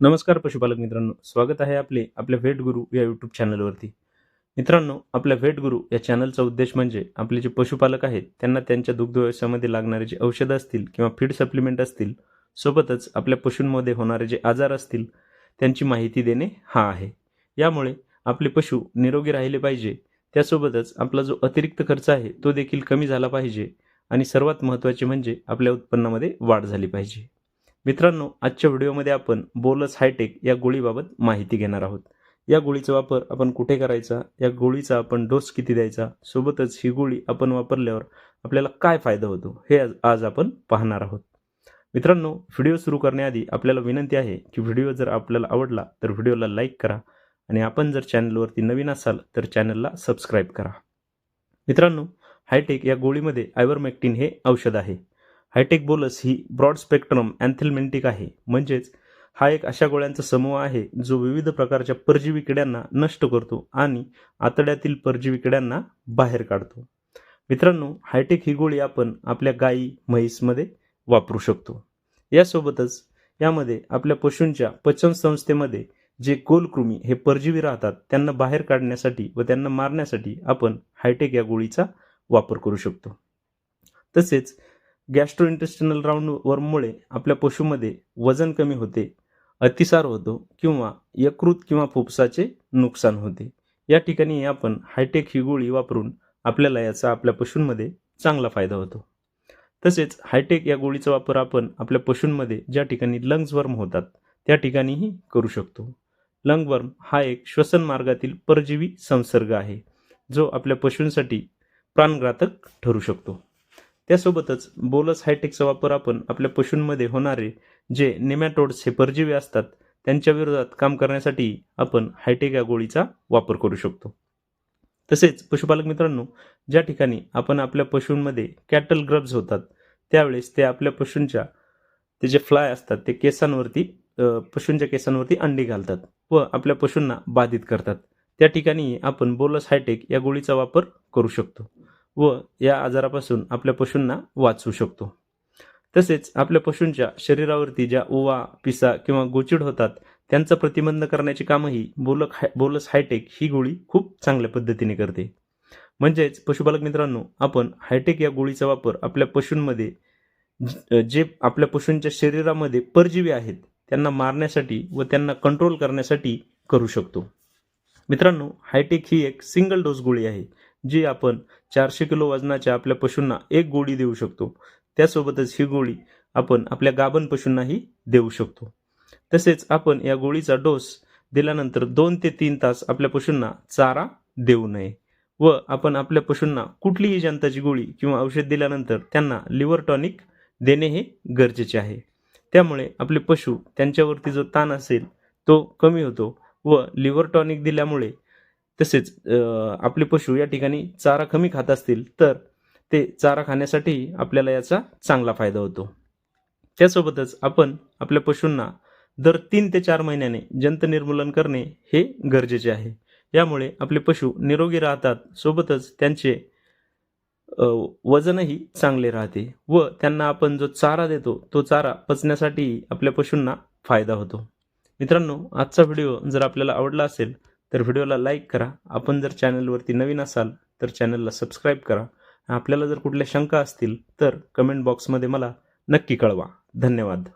नमस्कार पशुपालक मित्रांनो स्वागत आहे आपले आपल्या व्हेट गुरु या यूट्यूब चॅनलवरती मित्रांनो आपल्या व्हेट गुरु या चॅनलचा उद्देश म्हणजे आपले जे पशुपालक आहेत त्यांना त्यांच्या दुग्ध व्यवसायामध्ये लागणारे जे औषधं असतील किंवा फीड सप्लिमेंट असतील सोबतच आपल्या पशूंमध्ये होणारे जे आजार असतील त्यांची माहिती देणे हा आहे. यामुळे आपले पशु निरोगी राहिले पाहिजे. त्यासोबतच आपला जो अतिरिक्त खर्च आहे तो देखील कमी झाला पाहिजे आणि सर्वात महत्त्वाचे म्हणजे आपल्या उत्पन्नामध्ये वाढ झाली पाहिजे. मित्रांनो आजच्या व्हिडिओमध्ये आपण बोलस हायटेक या गोळीबाबत माहिती घेणार आहोत. या गोळीचा वापर आपण कुठे करायचा या गोळीचा आपण डोस किती द्यायचा सोबतच ही गोळी आपण वापरल्यावर आपल्याला काय फायदा होतो हे आज- आज आपण पाहणार आहोत. मित्रांनो व्हिडिओ सुरू करण्याआधी आपल्याला विनंती आहे की व्हिडिओ जर आपल्याला आवडला तर व्हिडिओला लाईक करा आणि आपण जर चॅनलवरती नवीन असाल तर चॅनलला सबस्क्राईब करा. मित्रांनो हायटेक या गोळीमध्ये आयवरमॅक्टिन हे औषध आहे. हायटेक बोलस ही ब्रॉड स्पेक्ट्रम अँथेलमेंटिक आहे. म्हणजेच हा एक अशा गोळ्यांचा समूह आहे जो विविध प्रकारच्या परजीवी किड्यांना नष्ट करतो आणि आतड्यातील परजीवी किड्यांना बाहेर काढतो. मित्रांनो हायटेक ही गोळी आपण आपल्या गायी म्हैसमध्ये वापरू शकतो. यासोबतच यामध्ये आपल्या पशूंच्या पचन संस्थेमध्ये जे गोलकृमी हे परजीवी राहतात त्यांना बाहेर काढण्यासाठी व त्यांना मारण्यासाठी आपण हायटेक या गोळीचा वापर करू शकतो. तसेच गॅस्ट्रो इंटेस्टिनल राऊंड वर्ममुळे आपल्या पशूमध्ये वजन कमी होते अतिसार होतो किंवा यकृत किंवा फुफ्साचे नुकसान होते. या ठिकाणी आपण हायटेक ही गोळी वापरून आपल्याला याचा आपल्या पशूंमध्ये चांगला फायदा होतो. तसेच हायटेक या गोळीचा वापर आपण आपल्या पशूंमध्ये ज्या ठिकाणी लंग्स वर्म होतात त्या ठिकाणीही करू शकतो. लंगवर्म हा एक श्वसन मार्गातील परजीवी संसर्ग आहे जो आपल्या पशूंसाठी प्राणघातक ठरू शकतो. त्यासोबतच बोलस हायटेकचा वापर आपण आपल्या पशूंमध्ये होणारे जे नेमॅटोड्स हे परजीवी असतात त्यांच्या विरोधात काम करण्यासाठी आपण हायटेक या गोळीचा वापर करू शकतो. तसेच पशुपालक मित्रांनो ज्या ठिकाणी आपण आपल्या पशूंमध्ये कॅटल ग्रब्स होतात त्यावेळेस ते आपल्या पशूंच्या ते जे फ्लाय असतात ते केसांवरती पशूंच्या केसांवरती अंडी घालतात व आपल्या पशूंना बाधित करतात. त्या ठिकाणी आपण बोलस हायटेक या गोळीचा वापर करू शकतो. व या आजारापासून आपल्या पशूंना वाचवू शकतो. तसेच आपल्या पशूंच्या शरीरावरती ज्या ओवा पिसा किंवा गोचिड होतात त्यांचा प्रतिबंध करण्याचे कामही बोलक हाय बोलस हायटेक ही गोळी खूप चांगल्या पद्धतीने करते. म्हणजेच पशुपालक मित्रांनो आपण हायटेक या गोळीचा वापर आपल्या पशूंमध्ये जे आपल्या पशूंच्या शरीरामध्ये परजीवी आहेत त्यांना मारण्यासाठी व त्यांना कंट्रोल करण्यासाठी करू शकतो. मित्रांनो हायटेक ही एक सिंगल डोस गोळी आहे. जी आपण चारशे किलो वजनाच्या आपल्या पशूंना एक गोळी देऊ शकतो. त्यासोबतच ही गोळी आपण आपल्या गाभण पशूंनाही देऊ शकतो. तसेच आपण या गोळीचा डोस दिल्यानंतर दोन ते तीन तास आपल्या पशूंना चारा देऊ नये व आपण आपल्या पशूंना कुठलीही जंताची गोळी किंवा औषध दिल्यानंतर त्यांना लिव्हर टॉनिक देणे हे गरजेचे आहे. त्यामुळे आपले पशु त्यांच्यावरती जो ताण असेल तो कमी होतो व लिव्हर टॉनिक दिल्यामुळे तसेच आपले पशु या ठिकाणी चारा कमी खात असतील तर ते चारा खाण्यासाठी आपल्याला याचा चांगला फायदा होतो. त्यासोबतच आपण आपल्या पशूंना दर तीन ते चार महिन्याने जंत निर्मूलन करणे हे गरजेचे आहे. यामुळे आपले पशु निरोगी राहतात सोबतच त्यांचे वजनही चांगले राहते व त्यांना आपण जो चारा देतो तो चारा पचण्यासाठी आपल्या पशूंना फायदा होतो. मित्रांनो आजचा व्हिडिओ जर आपल्याला आवडला असेल तर व्हिडिओला लाईक करा. आपण जर चॅनलवरती नवीन असाल तर चॅनलला सबस्क्राईब करा. आपल्याला जर कुठल्या शंका असतील तर कमेंट बॉक्समध्ये मला नक्की कळवा. धन्यवाद.